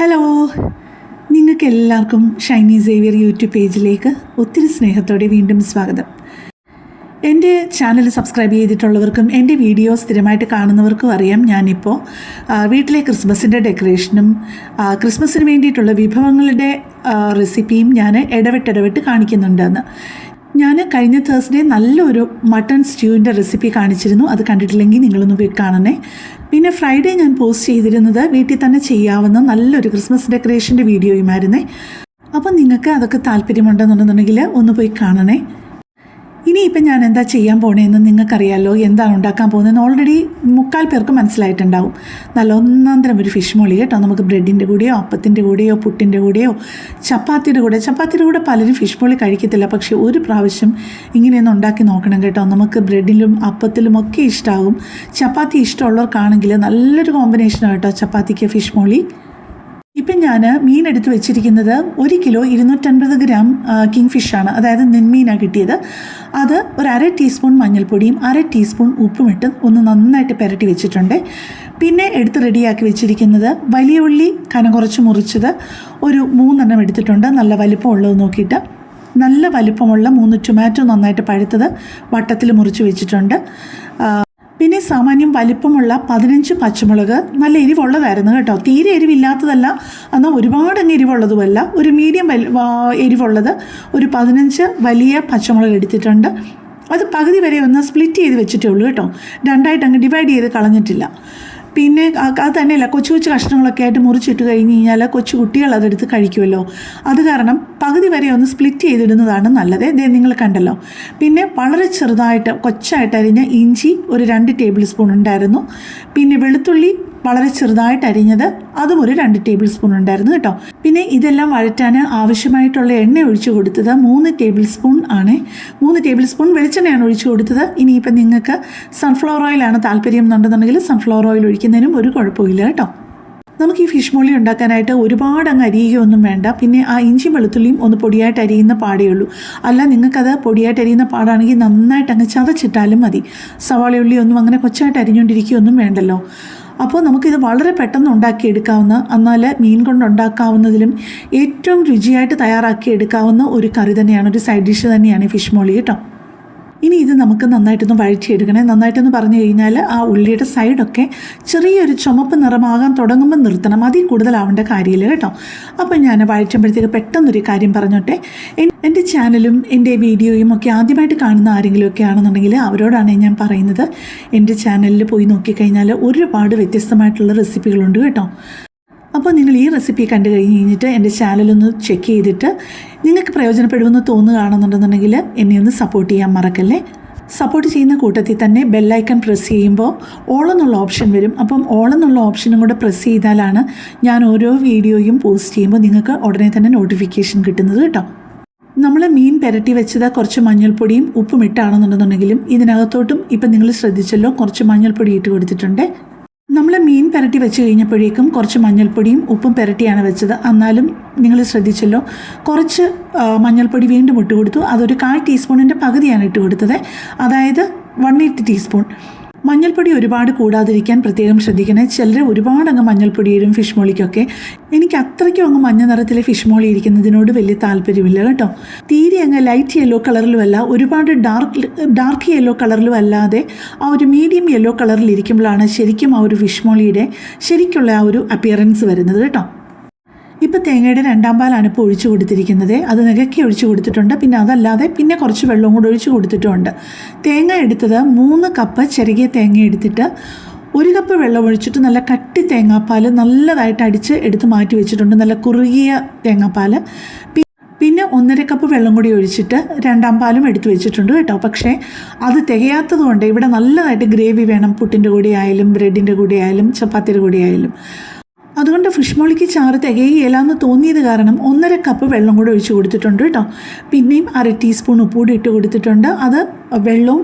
Hello നിങ്ങൾക്ക് എല്ലാവർക്കും Shiny Xavier YouTube പേജിലേക്ക് ഒത്തിരി സ്നേഹത്തോടെ വീണ്ടും സ്വാഗതം. എന്റെ ചാനൽ സബ്സ്ക്രൈബ് ചെയ്തിട്ടുള്ളവർക്കും എന്റെ വീഡിയോ സ്ഥിരമായിട്ട് കാണുന്നവർക്കും അറിയാം ഞാനിപ്പോൾ വീട്ടിലെ ക്രിസ്മസിന്റെ ഡെക്കറേഷനും ക്രിസ്മസിന് വേണ്ടിയിട്ടുള്ള വിഭവങ്ങളുടെ റെസിപ്പിയും ഞാൻ ഇടവിട്ടിടവിട്ട് കാണിക്കുന്നുണ്ടെന്ന് ഞാൻ കഴിഞ്ഞ തേഴ്സ്ഡേ നല്ലൊരു മട്ടൺ സ്റ്റ്യൂവിന്റെ റെസിപ്പി കാണിച്ചിരുന്നു. അത് കണ്ടിട്ടില്ലെങ്കിൽ നിങ്ങളൊന്ന് പോയി കാണണേ. പിന്നെ ഫ്രൈഡേ ഞാൻ പോസ്റ്റ് ചെയ്തിരുന്നത് വീട്ടിൽ തന്നെ ചെയ്യാവുന്ന നല്ലൊരു ക്രിസ്മസ് ഡെക്കറേഷന്റെ വീഡിയോയുമായിരുന്നേ അപ്പം നിങ്ങൾക്ക് അതൊക്കെ താല്പര്യമുണ്ടെന്നുണ്ടെന്നുണ്ടെങ്കിൽ ഒന്ന് പോയി കാണണേ. ഇനിയിപ്പം ഞാൻ എന്താ ചെയ്യാൻ പോണേന്ന് നിങ്ങൾക്കറിയാലോ എന്താണ് ഉണ്ടാക്കാൻ പോകുന്നതെന്ന് ഓൾറെഡി മുക്കാൽ പേർക്ക് മനസ്സിലായിട്ടുണ്ടാവും. നല്ല ഒന്നാന്തരം ഒരു ഫിഷ് മോളി കേട്ടോ. നമുക്ക് ബ്രെഡിന്റെ കൂടെയോ അപ്പത്തിന്റെ കൂടെയോ പുട്ടിന്റെ കൂടെയോ ചപ്പാത്തിയുടെ കൂടെ. ചപ്പാത്തിയുടെ കൂടെ പലരും ഫിഷ് മോളി കഴിക്കത്തില്ല. പക്ഷേ ഒരു പ്രാവശ്യം ഇങ്ങനെയൊന്ന് ഉണ്ടാക്കി നോക്കണം കേട്ടോ. നമുക്ക് ബ്രെഡിലും അപ്പത്തിലും ഒക്കെ ഇഷ്ടമാകും ചപ്പാത്തി ഇഷ്ടമുള്ളവർക്കാണെങ്കിൽ നല്ലൊരു കോമ്പിനേഷനാണ് കേട്ടോ ചപ്പാത്തിക്ക് ഫിഷ് മോളി. ഞാൻ മീൻ എടുത്ത് വെച്ചിരിക്കുന്നത് ഒരു കിലോ ഇരുന്നൂറ്റൻപത് ഗ്രാം കിങ് ഫിഷാണ് അതായത് നെന്മീനാണ് കിട്ടിയത്. അത് ഒരു അര ടീസ്പൂൺ മഞ്ഞൾപ്പൊടിയും അര ടീസ്പൂൺ ഉപ്പും ഇട്ട് ഒന്ന് നന്നായിട്ട് പുരട്ടി വെച്ചിട്ടുണ്ട്. പിന്നെ എടുത്ത് റെഡിയാക്കി വെച്ചിരിക്കുന്നത് വലിയ ഉള്ളി കന കുറച്ച് മുറിച്ചത് ഒരു മൂന്നെണ്ണം എടുത്തിട്ടുണ്ട്. നല്ല വലിപ്പമുള്ളത് നോക്കിയിട്ട്. നല്ല വലിപ്പമുള്ള മൂന്ന് ടൊമാറ്റോ നന്നായിട്ട് പഴുത്തത് വട്ടത്തിൽ മുറിച്ച് വെച്ചിട്ടുണ്ട്. പിന്നെ സാമാന്യം വലിപ്പമുള്ള പതിനഞ്ച് പച്ചമുളക് നല്ല എരിവുള്ളതായിരുന്നു കേട്ടോ. തീരെ എരിവില്ലാത്തതല്ല എന്നാൽ ഒരുപാട് അങ്ങ് എരിവുള്ളതുമല്ല. ഒരു മീഡിയം വലി എരിവുള്ളത് ഒരു പതിനഞ്ച് വലിയ പച്ചമുളക് എടുത്തിട്ടുണ്ട്. അത് പകുതി വരെ ഒന്ന് സ്പ്ലിറ്റ് ചെയ്ത് വെച്ചിട്ടേ ഉള്ളൂ കേട്ടോ. രണ്ടായിട്ട് അങ്ങ് ഡിവൈഡ് ചെയ്ത് കളഞ്ഞിട്ടില്ല. പിന്നെ അത് തന്നെയല്ല കൊച്ചു കൊച്ചു കഷ്ണങ്ങളൊക്കെ ആയിട്ട് മുറിച്ചിട്ട് കഴിഞ്ഞ് കഴിഞ്ഞാൽ കൊച്ചു കുട്ടികൾ അതെടുത്ത് കഴിക്കുമല്ലോ. അത് കാരണം പകുതി വരെ ഒന്ന് സ്പ്ലിറ്റ് ചെയ്തിടുന്നതാണ് നല്ലത്. ഇതേ നിങ്ങൾ കണ്ടല്ലോ. പിന്നെ വളരെ ചെറുതായിട്ട് കൊച്ചായിട്ട് അരിഞ്ഞ ഇഞ്ചി ഒരു രണ്ട് ടേബിൾ സ്പൂൺ ഉണ്ടായിരുന്നു. പിന്നെ വെളുത്തുള്ളി വളരെ ചെറുതായിട്ട് അരിഞ്ഞത് അതും ഒരു രണ്ട് ടേബിൾ സ്പൂൺ ഉണ്ടായിരുന്നു കേട്ടോ. പിന്നെ ഇതെല്ലാം വഴറ്റാൻ ആവശ്യമായിട്ടുള്ള എണ്ണ ഒഴിച്ചു കൊടുത്തത് മൂന്ന് ടേബിൾ സ്പൂൺ ആണ്. മൂന്ന് ടേബിൾ സ്പൂൺ വെളിച്ചെണ്ണയാണ് ഒഴിച്ചു കൊടുത്തത്. ഇനിയിപ്പം നിങ്ങൾക്ക് സൺഫ്ലവർ ഓയിലാണ് താല്പര്യം എന്നുണ്ടെന്നുണ്ടെങ്കിൽ സൺഫ്ലവർ ഓയിൽ ഒഴിക്കുന്നതിനും ഒരു കുഴപ്പമില്ല കേട്ടോ. നമുക്ക് ഈ ഫിഷ് മോളി ഉണ്ടാക്കാനായിട്ട് ഒരുപാട് അങ്ങ് അരിയുകയൊന്നും വേണ്ട. പിന്നെ ആ ഇഞ്ചി വെളുത്തുള്ളിയും ഒന്ന് പൊടിയായിട്ട് അരിയുന്ന പാടേ ഉള്ളൂ. അല്ല നിങ്ങൾക്കത് പൊടിയായിട്ട് അരിയുന്ന പാടാണെങ്കിൽ നന്നായിട്ട് അങ്ങ് ചതച്ചിട്ടാലും മതി. സവാള ഉള്ളി ഒന്നും അങ്ങനെ കൊച്ചായിട്ട് അരിഞ്ഞുകൊണ്ടിരിക്കുകയൊന്നും വേണ്ടല്ലോ. അപ്പോൾ നമുക്കിത് വളരെ പെട്ടെന്ന് ഉണ്ടാക്കിയെടുക്കാവുന്ന എന്നാൽ മീൻ കൊണ്ട് ഉണ്ടാക്കാവുന്നതിലും ഏറ്റവും രുചിയായിട്ട് തയ്യാറാക്കി എടുക്കാവുന്ന ഒരു കറി തന്നെയാണ് ഒരു സൈഡ് ഡിഷ് തന്നെയാണ് ഫിഷ് മോളി കേട്ടോ. ഇനി ഇത് നമുക്ക് നന്നായിട്ടൊന്ന് വഴറ്റിയെടുക്കണേ. നന്നായിട്ടൊന്ന് പറഞ്ഞു കഴിഞ്ഞാൽ ആ ഉള്ളിയുടെ സൈഡൊക്കെ ചെറിയൊരു ചുമപ്പ് നിറമാകാൻ തുടങ്ങുമ്പോൾ നിർത്തണം. അതിൽ കൂടുതലാവേണ്ട കാര്യമില്ല കേട്ടോ. അപ്പോൾ ഞാൻ വഴറ്റുമ്പോഴത്തേക്ക് പെട്ടെന്നൊരു കാര്യം പറഞ്ഞോട്ടെ. എന്റെ ചാനലും എന്റെ വീഡിയോയും ഒക്കെ ആദ്യമായിട്ട് കാണുന്ന ആരെങ്കിലുമൊക്കെ ആണെന്നുണ്ടെങ്കിൽ അവരോടാണ് ഞാൻ പറയുന്നത്. എന്റെ ചാനലിൽ പോയി നോക്കിക്കഴിഞ്ഞാൽ ഒരുപാട് വ്യത്യസ്തമായിട്ടുള്ള റെസിപ്പികളുണ്ട് കേട്ടോ. അപ്പോൾ നിങ്ങൾ ഈ റെസിപ്പി കണ്ടു കഴിഞ്ഞ് കഴിഞ്ഞിട്ട് എന്റെ ചാനലൊന്ന് ചെക്ക് ചെയ്തിട്ട് നിങ്ങൾക്ക് പ്രയോജനപ്പെടുമെന്ന് തോന്നുകയാണെന്നുണ്ടെന്നുണ്ടെങ്കിൽ എന്നെ ഒന്ന് സപ്പോർട്ട് ചെയ്യാൻ മറക്കല്ലേ? സപ്പോർട്ട് ചെയ്യുന്ന കൂട്ടത്തിൽ തന്നെ ബെല്ലൈക്കൺ പ്രസ് ചെയ്യുമ്പോൾ ഓൾ എന്നുള്ള ഓപ്ഷൻ വരും. അപ്പം ഓൾ എന്നുള്ള ഓപ്ഷനും കൂടെ പ്രസ് ചെയ്താലാണ് ഞാൻ ഓരോ വീഡിയോയും പോസ്റ്റ് ചെയ്യുമ്പോൾ നിങ്ങൾക്ക് ഉടനെ തന്നെ നോട്ടിഫിക്കേഷൻ കിട്ടുന്നത് കേട്ടോ. നമ്മൾ മീൻ പെരട്ടി വെച്ചത് കുറച്ച് മഞ്ഞൾപ്പൊടിയും ഉപ്പും ഇട്ടാണെന്നുണ്ടെന്നുണ്ടെങ്കിലും ഇതിനകത്തോട്ടും ഇപ്പം നിങ്ങൾ ശ്രദ്ധിച്ചല്ലോ കുറച്ച് മഞ്ഞൾപ്പൊടി ഇട്ട് കൊടുത്തിട്ടുണ്ട്. നമ്മൾ മീൻ പുരട്ടി വെച്ച് കഴിഞ്ഞപ്പോഴേക്കും കുറച്ച് മഞ്ഞൾപ്പൊടിയും ഉപ്പും പുരട്ടിയാണ് വെച്ചത്. എന്നാലും നിങ്ങൾ ശ്രദ്ധിച്ചല്ലോ കുറച്ച് മഞ്ഞൾപ്പൊടി വീണ്ടും ഇട്ട് കൊടുത്തു. അതൊരു കാൽ ടീസ്പൂണിന്റെ പകുതിയാണ് ഇട്ട് കൊടുത്തത്. അതായത് വൺ എയ്റ്റ് ടീസ്പൂൺ മഞ്ഞൾപ്പൊടി ഒരുപാട് കൂടാതിരിക്കാൻ പ്രത്യേകം ശ്രദ്ധിക്കണേ. ചിലർ ഒരുപാട് അങ്ങ് മഞ്ഞൾപ്പൊടിയിലും ഫിഷ് മോളിക്കൊക്കെ എനിക്ക് അത്രയ്ക്കും അങ്ങ് മഞ്ഞ നിറത്തിലെ ഫിഷ് മോളി ഇരിക്കുന്നതിനോട് വലിയ താല്പര്യമില്ല കേട്ടോ. തീരെ അങ്ങ് ലൈറ്റ് യെല്ലോ കളറിലുമല്ല ഒരുപാട് ഡാർക്ക് ഡാർക്ക് യെല്ലോ കളറിലും അല്ലാതെ ആ ഒരു മീഡിയം യെല്ലോ കളറിൽ ഇരിക്കുമ്പോഴാണ് ശരിക്കും ആ ഒരു ഫിഷ് മോളിയുടെ ശരിക്കുള്ള ആ ഒരു അപ്പിയറൻസ് വരുന്നത് കേട്ടോ. ഇപ്പോൾ തേങ്ങയുടെ രണ്ടാം പാലാണ് ഇപ്പോൾ ഒഴിച്ചു കൊടുത്തിരിക്കുന്നത്. അത് നികക്കി ഒഴിച്ചു കൊടുത്തിട്ടുണ്ട്. പിന്നെ അതല്ലാതെ പിന്നെ കുറച്ച് വെള്ളവും കൂടെ ഒഴിച്ചു കൊടുത്തിട്ടുമുണ്ട് തേങ്ങ എടുത്തത് മൂന്ന് കപ്പ് ചെറുകിയ തേങ്ങ എടുത്തിട്ട് ഒരു കപ്പ് വെള്ളം ഒഴിച്ചിട്ട് നല്ല കട്ടി തേങ്ങാപ്പാൽ നല്ലതായിട്ട് അടിച്ച് എടുത്ത് മാറ്റി വെച്ചിട്ടുണ്ട്. നല്ല കുറുകിയ തേങ്ങാപ്പാൽ പിന്നെ ഒന്നര കപ്പ് വെള്ളം കൂടി ഒഴിച്ചിട്ട് രണ്ടാം പാലും എടുത്തു വെച്ചിട്ടുണ്ട് കേട്ടോ. പക്ഷേ അത് തികയാത്തതുകൊണ്ട് ഇവിടെ നല്ലതായിട്ട് ഗ്രേവി വേണം. പുട്ടിന്റെ കൂടെ ആയാലും ബ്രെഡിന്റെ കൂടെ ആയാലും ചപ്പാത്തിയുടെ കൂടെ ആയാലും. അതുകൊണ്ട് ഫിഷ് മോളിക്ക് ചാറ് തികയില്ല എന്ന് തോന്നിയത് കാരണം ഒന്നര കപ്പ് വെള്ളം കൂടെ ഒഴിച്ച് കൊടുത്തിട്ടുണ്ട് കേട്ടോ. പിന്നെയും അര ടീസ്പൂൺ ഉപ്പ് കൂടി ഇട്ട് കൊടുത്തിട്ടുണ്ട്. അത് വെള്ളവും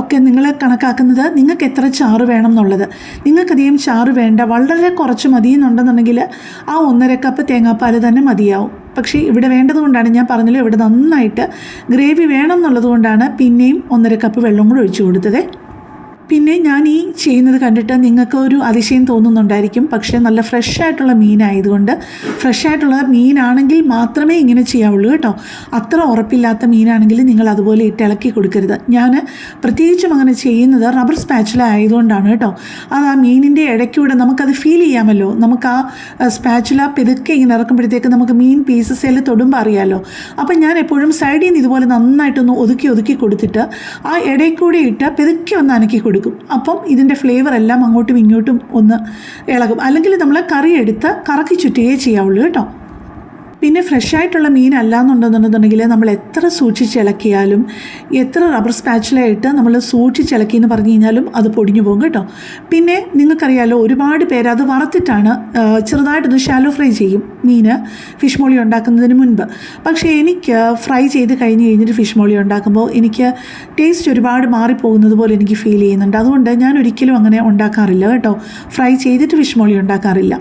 ഒക്കെ നിങ്ങൾ കണക്കാക്കുന്നത് നിങ്ങൾക്ക് എത്ര ചാറ് വേണം എന്നുള്ളത്. നിങ്ങൾക്കധികം ചാറ് വേണ്ട വളരെ കുറച്ച് മതി എന്നുണ്ടെന്നുണ്ടെങ്കിൽ ആ ഒന്നര കപ്പ് തേങ്ങാപ്പാൽ തന്നെ മതിയാവും. പക്ഷേ ഇവിടെ വേണ്ടതുകൊണ്ടാണ് ഞാൻ പറഞ്ഞല്ലോ ഇവിടെ നന്നായിട്ട് ഗ്രേവി വേണം എന്നുള്ളത് കൊണ്ടാണ് പിന്നെയും ഒന്നര കപ്പ് വെള്ളം കൂടെ ഒഴിച്ചു കൊടുത്തത്. പിന്നെ ഞാൻ ഈ ചെയ്യുന്നത് കണ്ടിട്ട് നിങ്ങൾക്ക് ഒരു അതിശയം തോന്നുന്നുണ്ടായിരിക്കും. പക്ഷേ നല്ല ഫ്രഷ് ആയിട്ടുള്ള മീനായതുകൊണ്ട് ഫ്രഷ് ആയിട്ടുള്ള മീനാണെങ്കിൽ മാത്രമേ ഇങ്ങനെ ചെയ്യാവുള്ളൂ കേട്ടോ. അത്ര ഉറപ്പില്ലാത്ത മീനാണെങ്കിൽ നിങ്ങൾ അതുപോലെ ഇട്ട് ഇളക്കി കൊടുക്കരുത്. ഞാൻ പ്രത്യേകിച്ചും അങ്ങനെ ചെയ്യുന്നത് റബ്ബർ സ്പാച്ചില ആയതുകൊണ്ടാണ് കേട്ടോ. അത് ആ മീനിന്റെ ഇടയ്ക്കൂടെ നമുക്കത് ഫീൽ ചെയ്യാമല്ലോ. നമുക്ക് ആ സ്പാച്ചുല പെതുക്കെ ഇങ്ങനെ ഇറക്കുമ്പോഴത്തേക്ക് നമുക്ക് മീൻ പീസസ് എല്ലാം തൊടുമ്പോൾ അറിയാമല്ലോ അപ്പം ഞാൻ എപ്പോഴും സൈഡിൽ നിന്ന് ഇതുപോലെ നന്നായിട്ടൊന്ന് ഒതുക്കി ഒതുക്കി കൊടുത്തിട്ട് ആ ഇടയിൽ കൂടെ ഇട്ട് പെതുക്കെ ഒന്ന് അനക്കി കൊടുക്കും. അപ്പം ഇതിന്റെ ഫ്ലേവർ എല്ലാം അങ്ങോട്ടും ഇങ്ങോട്ടും ഒന്ന് ഇളകും. അല്ലെങ്കിൽ നമ്മൾ കറി എടുത്ത് കറക്കി ചുറ്റുകയേ ചെയ്യാവുള്ളൂ കേട്ടോ. പിന്നെ ഫ്രഷ് ആയിട്ടുള്ള മീൻ അല്ലാന്നുണ്ടെന്നുണ്ടെന്നുണ്ടെങ്കിൽ നമ്മൾ എത്ര സൂക്ഷിച്ചിളക്കിയാലും എത്ര റബ്ബർ സ്പാച്ചിലായിട്ട് നമ്മൾ സൂക്ഷിച്ചിളക്കി എന്ന് പറഞ്ഞു കഴിഞ്ഞാലും അത് പൊടിഞ്ഞു പോകും കേട്ടോ. പിന്നെ നിങ്ങൾക്കറിയാലോ ഒരുപാട് പേര് അത് വറുത്തിട്ടാണ് ചെറുതായിട്ട് ചെറുതായിട്ടൊന്ന് ഷാലോ ഫ്രൈ ചെയ്യും മീൻ ഫിഷ് മോളി ഉണ്ടാക്കുന്നതിന് മുൻപ്. പക്ഷേ എനിക്ക് ഫ്രൈ ചെയ്ത് കഴിഞ്ഞ് കഴിഞ്ഞിട്ട് ഫിഷ് മോളി ഉണ്ടാക്കുമ്പോൾ എനിക്ക് ടേസ്റ്റ് ഒരുപാട് മാറിപ്പോകുന്നത് പോലെ എനിക്ക് ഫീൽ ചെയ്യുന്നുണ്ട്. അതുകൊണ്ട് ഞാൻ ഒരിക്കലും അങ്ങനെ ഉണ്ടാക്കാറില്ല കേട്ടോ. ഫ്രൈ ചെയ്തിട്ട് ഫിഷ് മോളി ഉണ്ടാക്കാറില്ല.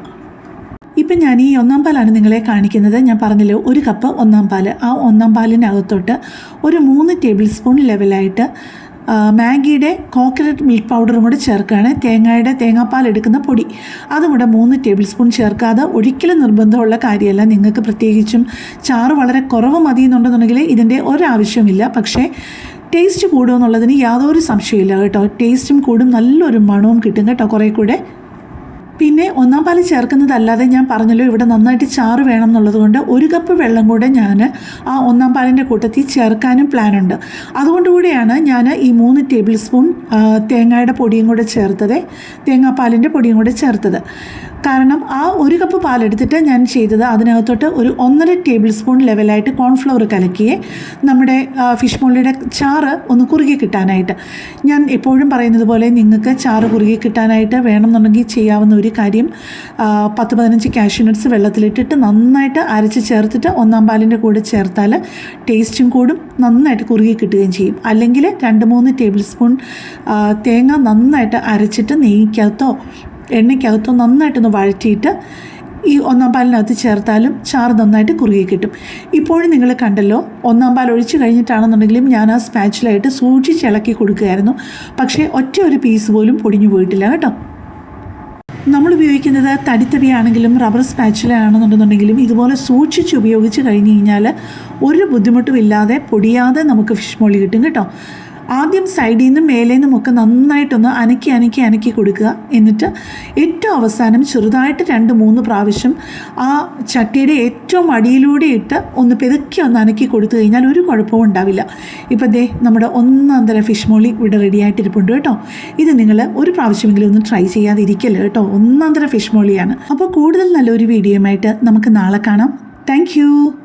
ഇപ്പം ഞാൻ ഈ ഒന്നാം പാലാണ് നിങ്ങളെ കാണിക്കുന്നത്. ഞാൻ പറഞ്ഞല്ലോ ഒരു കപ്പ് ഒന്നാം പാൽ ആ ഒന്നാം പാലിനകത്തോട്ട് ഒരു മൂന്ന് ടേബിൾ സ്പൂൺ ലെവലായിട്ട് മാഗിയുടെ കോക്കനട്ട് മിൽക്ക് പൗഡറും കൂടെ ചേർക്കുകയാണ്. തേങ്ങയുടെ തേങ്ങാപ്പാൽ എടുക്കുന്ന പൊടി. അതും കൂടെ മൂന്ന് ടേബിൾ സ്പൂൺ ചേർക്കാതെ ഒരിക്കലും നിർബന്ധമുള്ള കാര്യമല്ല. നിങ്ങൾക്ക് പ്രത്യേകിച്ചും ചാറ് വളരെ കുറവ് മതി എന്നുണ്ടെന്നുണ്ടെങ്കിൽ ഇതിന്റെ ഒരാവശ്യമില്ല. പക്ഷേ ടേസ്റ്റ് കൂടുമെന്നുള്ളതിന് യാതൊരു സംശയമില്ല കേട്ടോ. ടേസ്റ്റും കൂടും നല്ലൊരു മണവും കിട്ടും കേട്ടോ കുറേ കൂടെ. പിന്നെ ഒന്നാം പാൽ ചേർക്കുന്നതല്ലാതെ ഞാൻ പറഞ്ഞല്ലോ ഇവിടെ നന്നായിട്ട് ചാറ് വേണം എന്നുള്ളത് കൊണ്ട് ഒരു കപ്പ് വെള്ളം കൂടെ ഞാൻ ആ ഒന്നാം പാലിന്റെ കൂട്ടത്തിൽ ചേർക്കാനും പ്ലാനുണ്ട്. അതുകൊണ്ട് കൂടിയാണ് ഞാൻ ഈ മൂന്ന് ടേബിൾ സ്പൂൺ തേങ്ങയുടെ പൊടിയും കൂടെ ചേർത്തത്. തേങ്ങാപ്പാലിന്റെ പൊടിയും കൂടെ ചേർത്തത്. കാരണം ആ ഒരു കപ്പ് പാലെടുത്തിട്ട് ഞാൻ ചെയ്തത് അതിനകത്തോട്ട് ഒരു ഒന്നര ടേബിൾ സ്പൂൺ ലെവലായിട്ട് കോൺഫ്ലവർ കലക്കിയെ നമ്മുടെ ഫിഷ് മോളിയുടെ ചാറ് ഒന്ന് കുറുകി കിട്ടാനായിട്ട്. ഞാൻ എപ്പോഴും പറയുന്നത് പോലെ നിങ്ങൾക്ക് ചാറ് കുറുകി കിട്ടാനായിട്ട് വേണമെന്നുണ്ടെങ്കിൽ ചെയ്യാവുന്ന ഒരു കാര്യം പത്ത് പതിനഞ്ച് കാഷ്യൂനട്ട്സ് വെള്ളത്തിലിട്ടിട്ട് നന്നായിട്ട് അരച്ച് ചേർത്തിട്ട് ഒന്നാം പാലിന്റെ കൂടെ ചേർത്താൽ ടേസ്റ്റും കൂടും നന്നായിട്ട് കുറുകി കിട്ടുകയും ചെയ്യും. അല്ലെങ്കിൽ രണ്ട് മൂന്ന് ടേബിൾ സ്പൂൺ തേങ്ങ നന്നായിട്ട് അരച്ചിട്ട് നെയ്ക്കകത്തോ എണ്ണയ്ക്കകത്തോ നന്നായിട്ടൊന്ന് വഴറ്റിയിട്ട് ഈ ഒന്നാം പാലിനകത്ത് ചേർത്താലും ചാറ് നന്നായിട്ട് കുറുകി കിട്ടും. ഇപ്പോഴും നിങ്ങൾ കണ്ടല്ലോ ഒന്നാം പാൽ ഒഴിച്ച് കഴിഞ്ഞിട്ടാണെന്നുണ്ടെങ്കിലും ഞാൻ ആ സ്പാച്ചിലായിട്ട് സൂക്ഷിച്ച് ഇളക്കി കൊടുക്കുകയായിരുന്നു. പക്ഷേ ഒറ്റ ഒരു പീസ് പോലും പൊടിഞ്ഞു പോയിട്ടില്ല കേട്ടോ. നമ്മൾ ഉപയോഗിക്കുന്നത് തടിത്തടിയാണെങ്കിലും റബ്ബർ സ്പാച്ചിലാണെന്നുണ്ടെന്നുണ്ടെങ്കിലും ഇതുപോലെ സൂക്ഷിച്ച് ഉപയോഗിച്ച് കഴിഞ്ഞ് കഴിഞ്ഞാൽ ഒരു ബുദ്ധിമുട്ടും ഇല്ലാതെ പൊടിയാതെ നമുക്ക് ഫിഷ് മോളി കിട്ടും കേട്ടോ. ആദ്യം സൈഡിൽ നിന്നും മേലേ നിന്നും ഒക്കെ നന്നായിട്ടൊന്ന് അനക്കി അനക്കി അനക്കി കൊടുക്കുക. എന്നിട്ട് ഏറ്റവും അവസാനം ചെറുതായിട്ട് രണ്ട് മൂന്ന് പ്രാവശ്യം ആ ചട്ടിയുടെ ഏറ്റവും അടിയിലൂടെ ഇട്ട് ഒന്ന് പെതുക്കി ഒന്ന് അനക്കി കൊടുത്തു കഴിഞ്ഞാൽ ഒരു കുഴപ്പവും ഉണ്ടാവില്ല. ഇപ്പം ദേ നമ്മുടെ ഒന്നാം തരം ഫിഷ് മോളി ഇവിടെ റെഡി ആയിട്ടിരിപ്പുണ്ട് കേട്ടോ. ഇത് നിങ്ങൾ ഒരു പ്രാവശ്യമെങ്കിലും ഒന്ന് ട്രൈ ചെയ്യാതിരിക്കല്ലോ കേട്ടോ. ഒന്നാം തരം ഫിഷ് മോളിയാണ് അപ്പോൾ കൂടുതൽ നല്ലൊരു വീഡിയോയുമായിട്ട് നമുക്ക് നാളെ കാണാം. താങ്ക്